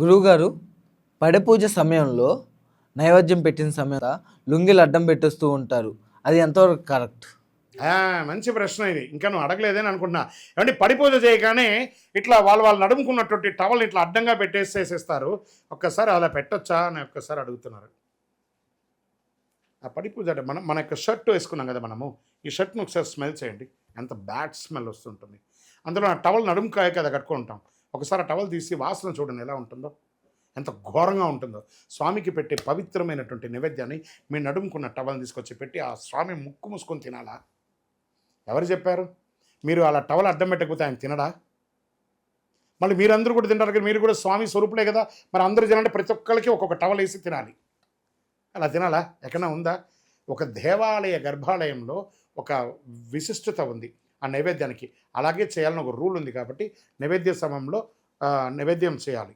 గురువుగారు పడపూజ సమయంలో నైవేద్యం పెట్టిన సమయం లుంగిలు అడ్డం పెట్టేస్తూ ఉంటారు. అది ఎంతవరకు కరెక్ట్? మంచి ప్రశ్న ఇది. ఇంకా నువ్వు అడగలేదని అనుకుంటున్నా. ఏమంటే పడిపూజ చేయగానే ఇట్లా వాళ్ళు వాళ్ళు నడుముకున్నటువంటి టవల్ ఇట్లా అడ్డంగా పెట్టేసేసేస్తారు. ఒక్కసారి అలా పెట్టొచ్చా అని ఒక్కసారి అడుగుతున్నారు. ఆ పడిపూజ అంటే మనం మన యొక్క షర్ట్ వేసుకున్నాం కదా మనము. ఈ షర్ట్ను ఒకసారి స్మెల్ చేయండి. ఎంత బ్యాడ్ స్మెల్ వస్తుంటుంది. అందులో ఆ టవల్ నడుముకాయ కదా కట్టుకుంటాం. ఒకసారి ఆ టవల్ తీసి వాసన చూడండి ఎలా ఉంటుందో. ఎంత ఘోరంగా ఉంటుందో. స్వామికి పెట్టే పవిత్రమైనటువంటి నైవేద్యాన్ని మీ నడుముకున్న టవల్ తీసుకొచ్చి పెట్టి ఆ స్వామి ముక్కు మూసుకొని తినాలా? ఎవరు చెప్పారు? మీరు అలా టవల్ అడ్డం పెట్టకపోతే ఆయన తినడా? మళ్ళీ మీరందరూ కూడా తింటారు కదా మీరు కూడా స్వామి స్వరూపులే కదా. మరి అందరూ తినంటే ప్రతి ఒక్కరికి ఒక్కొక్క టవల్ వేసి తినాలి. అలా తినాలా? ఎక్కడ ఉందా? ఒక దేవాలయ గర్భాలయంలో ఒక విశిష్టత ఉంది. ఆ నైవేద్యానికి. అలాగే చేయాలని ఒక రూల్ ఉంది కాబట్టి నైవేద్య సమయంలో నైవేద్యం చేయాలి.